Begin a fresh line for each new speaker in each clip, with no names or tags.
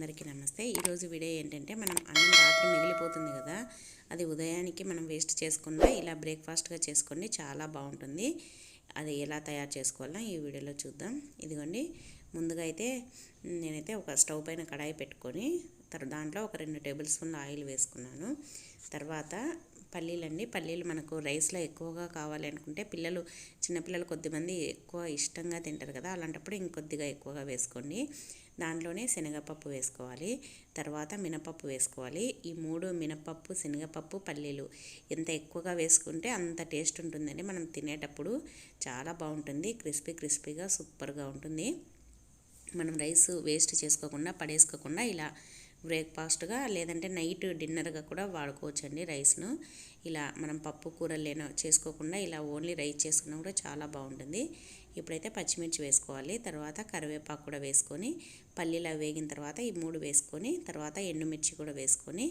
అందరికీ నమస్తే. ఈరోజు వీడియో ఏంటంటే మనం అన్నం రాత్రి మిగిలిపోతుంది కదా అది ఉదయానికి మనం వేస్ట్ చేసుకుండా ఇలా బ్రేక్ఫాస్ట్గా చేసుకోండి చాలా బాగుంటుంది. అది ఎలా తయారు చేసుకోవాలో ఈ వీడియోలో చూద్దాం. ఇదిగోండి ముందుగా అయితే నేనైతే ఒక స్టవ్ పైన కడాయి పెట్టుకొని తర్వాత దాంట్లో ఒక రెండు టేబుల్ స్పూన్ల ఆయిల్ వేసుకున్నాను. తర్వాత పల్లీలండి పల్లీలు మనకు రైస్లో ఎక్కువగా కావాలి అనుకుంటే పిల్లలు చిన్నపిల్లలు కొద్దిమంది ఎక్కువ ఇష్టంగా తింటారు కదా అలాంటప్పుడు ఇంకొద్దిగా ఎక్కువగా వేసుకోండి. దాంట్లోనే శనగపప్పు వేసుకోవాలి. తర్వాత మినపప్పు వేసుకోవాలి. ఈ మూడు మినపప్పు శనగపప్పు పల్లీలు ఎంత ఎక్కువగా వేసుకుంటే అంత టేస్ట్ ఉంటుందండి. మనం తినేటప్పుడు చాలా బాగుంటుంది. క్రిస్పీ క్రిస్పీగా సూపర్గా ఉంటుంది. మనం రైస్ వేస్ట్ చేసుకోకుండా పడేసుకోకుండా ఇలా బ్రేక్ఫాస్ట్గా లేదంటే నైట్ డిన్నర్గా కూడా వాడుకోవచ్చండి రైస్ను. ఇలా మనం పప్పు కూరలు చేసుకోకుండా ఇలా ఓన్లీ రైస్ చేసుకున్నా కూడా చాలా బాగుంటుంది. ఇప్పుడైతే పచ్చిమిర్చి వేసుకోవాలి తర్వాత కరివేపాకు కూడా వేసుకొని పల్లీలా వేగిన తర్వాత ఈ మూడు వేసుకొని తర్వాత ఎండుమిర్చి కూడా వేసుకొని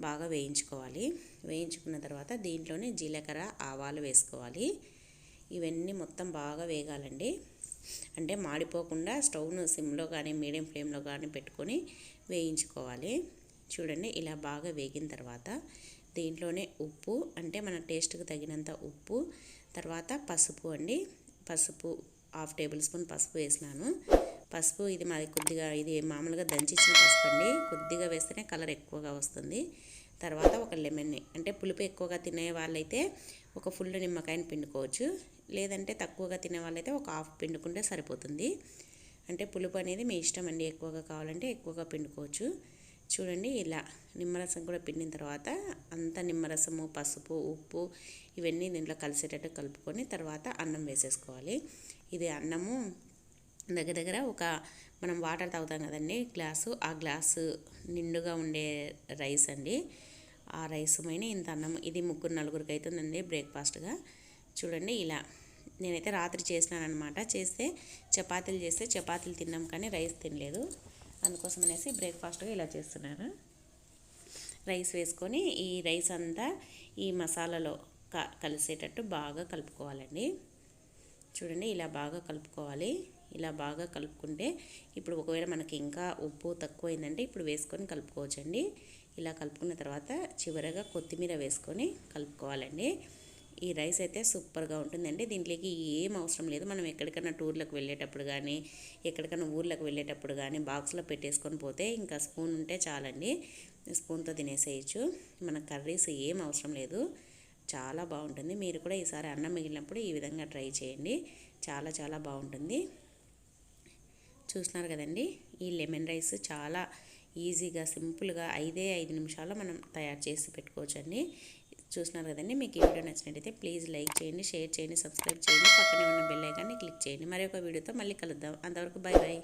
బాగా వేయించుకోవాలి. వేయించుకున్న తర్వాత దీంట్లోనే జీలకర్ర ఆవాలు వేసుకోవాలి. ఇవన్నీ మొత్తం బాగా వేగాలండి. అంటే మాడిపోకుండా స్టవ్ను సిమ్లో కానీ మీడియం ఫ్లేమ్లో కానీ పెట్టుకొని వేయించుకోవాలి. చూడండి ఇలా బాగా వేగిన తర్వాత దీంట్లోనే ఉప్పు అంటే మన టేస్ట్కి తగినంత ఉప్పు తర్వాత పసుపు అండి. పసుపు హాఫ్ టేబుల్ స్పూన్ పసుపు వేసినాను. పసుపు ఇది మాది కొద్దిగా ఇది మామూలుగా దంచిచ్చిన పసుపు అండి. కొద్దిగా వేస్తేనే కలర్ ఎక్కువగా వస్తుంది. తర్వాత ఒక లెమన్ని అంటే పులుపు ఎక్కువగా తినే వాళ్ళైతే ఒక ఫుల్ నిమ్మకాయని పిండుకోవచ్చు. లేదంటే తక్కువగా తినే వాళ్ళైతే ఒక హాఫ్ పిండుకుంటే సరిపోతుంది. అంటే పులుపు అనేది మీ ఇష్టం అండి ఎక్కువగా కావాలంటే ఎక్కువగా పిండుకోవచ్చు. చూడండి ఇలా నిమ్మరసం కూడా పిండిన తర్వాత అంత నిమ్మరసము పసుపు ఉప్పు ఇవన్నీ దీంట్లో కలిసేటట్టు కలుపుకొని తర్వాత అన్నం వేసేసుకోవాలి. ఇది అన్నము దగ్గర దగ్గర ఒక మనం వాటర్ తాగుతాం కదండి గ్లాసు. ఆ గ్లాసు నిండుగా ఉండే రైస్ అండి. ఆ రైస్ పైన ఇంత అన్నం ఇది ముగ్గురు నలుగురికి అవుతుందండి బ్రేక్ఫాస్ట్గా. చూడండి ఇలా. నేనైతే రాత్రి చేసినానమాట చేస్తే చపాతీలు చేస్తే చపాతీలు తిన్నాం కానీ రైస్ తినలేదు. అందుకోసం అనేసి బ్రేక్ఫాస్ట్గా ఇలా చేస్తున్నాను. రైస్ వేసుకొని ఈ రైస్ అంతా ఈ మసాలాలో క కలిసేటట్టు బాగా కలుపుకోవాలండి. చూడండి ఇలా బాగా కలుపుకోవాలి. ఇలా బాగా కలుపుకుంటే ఇప్పుడు ఒకవేళ మనకి ఇంకా ఉప్పు తక్కువైందంటే ఇప్పుడు వేసుకొని కలుపుకోవచ్చండి. ఇలా కలుపుకున్న తర్వాత చివరగా కొత్తిమీర వేసుకొని కలుపుకోవాలండి. ఈ రైస్ అయితే సూపర్గా ఉంటుందండి. దీంట్లోకి ఏం అవసరం లేదు. మనం ఎక్కడికైనా టూర్లకు వెళ్ళేటప్పుడు కానీ ఎక్కడికైనా ఊర్లకు వెళ్ళేటప్పుడు కానీ బాక్స్లో పెట్టేసుకొని పోతే ఇంకా స్పూన్ ఉంటే చాలండి. స్పూన్తో తినేసేయచ్చు. మన కర్రీస్ ఏం అవసరం లేదు. చాలా బాగుంటుంది. మీరు కూడా ఈసారి అన్నం మిగిలినప్పుడు ఈ విధంగా ట్రై చేయండి. చాలా చాలా బాగుంటుంది. చూస్తున్నారు కదండి. ఈ లెమన్ రైస్ చాలా ఈజీగా సింపుల్గా ఐదే ఐదు నిమిషాల్లో మనం తయారు చేసి పెట్టుకోవచ్చండి. చూస్తున్నారు కదండి. మీకు ఈ వీడియో నచ్చినట్టయితే ప్లీజ్ లైక్ చేయండి షేర్ చేయండి సబ్స్క్రైబ్ చేయండి. పక్కనే ఉన్న బెల్ ఐకాన్ని క్లిక్ చేయండి. మరి ఒక వీడియోతో మళ్ళీ కలుద్దాం. అంతవరకు బాయ్ బాయ్